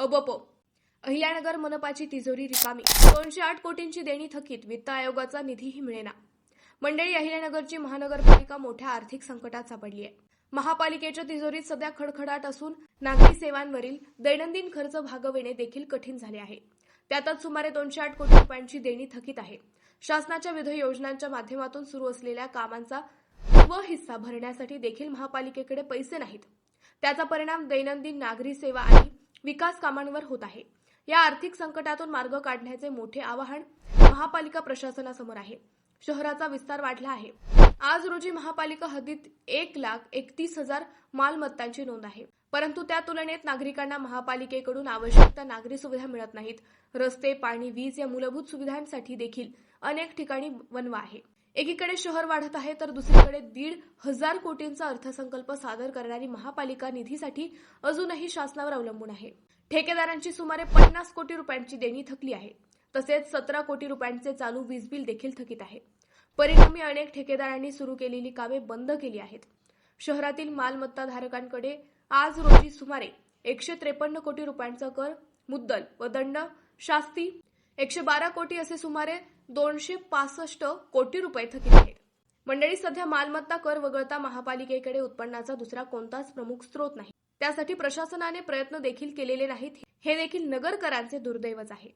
अबप अहिल्यानगर मनपाची तिजोरी रिकामी. दोनशे आठ कोटींची देणी थकीत वित्त आयोगाचा निधीही मिळेना. मंडळी अहिल्यानगरची महानगरपालिका मोठ्या आर्थिक संकटात सापडली आहे महापालिकेच्या तिजोरीत सध्या खडखडाट असून नागरी सेवांवरील दैनंदिन खर्च भागविणे देखील कठीण झाले आहे. त्यातच सुमारे दोनशे आठ कोटी रुपयांची देणी थकीत आहे. शासनाच्या विविध योजनांच्या माध्यमातून सुरू असलेल्या कामांचा व हिस्सा भरण्यासाठी देखील महापालिकेकडे पैसे नाहीत. त्याचा परिणाम दैनंदिन नागरी सेवा आणि विकास कामांवर होत आहे. या आर्थिक संकटातून मार्ग काढण्याचे मोठे आवाहन महापालिका प्रशासनासमोर आहे. शहराचा विस्तार वाढला आहे. आज रोजी महापालिका हद्दीत एक लाख एकतीस हजार मालमत्तांची नोंद आहे. परंतु त्या तुलनेत नागरिकांना महापालिकेकडून आवश्यक त्या नागरी सुविधा मिळत नाहीत. रस्ते पाणी वीज या मूलभूत सुविधांसाठी देखील अनेक ठिकाणी वनवा आहे. एकीकडे शहर वाढत आहे तर दुसरीकडे दीड हजार कोटींचा अर्थसंकल्प सादर करणारी महापालिका निधीसाठी अजूनही शासनावर अवलंबून आहे. ठेकेदारांची सुमारे पन्नास कोटी रुपयांची देणी थकली आहे. तसेच सतरा कोटी रुपयांचे चालू वीज बिल देखील थकीत आहे. परिणामी अनेक ठेकेदारांनी सुरू केलेली कामे बंद केली आहेत. शहरातील मालमत्ता धारकांकडे आज रोजी सुमारे एकशे त्रेपन्न कोटी रुपयांचा कर मुद्दल व दंड शास्ती एकशे बारा कोटी असे सुमारे दोनशे पासष्ट कोटी रुपये थकीत आहेत मंडळी सध्या मालमत्ता कर वगळता महापालिकेकडे उत्पन्नाचा दुसरा कोणताच प्रमुख स्रोत नाही. त्यासाठी प्रशासनाने प्रयत्न देखील केलेले नाहीत. हे देखील नगरकरांचे दुर्दैवच आहे.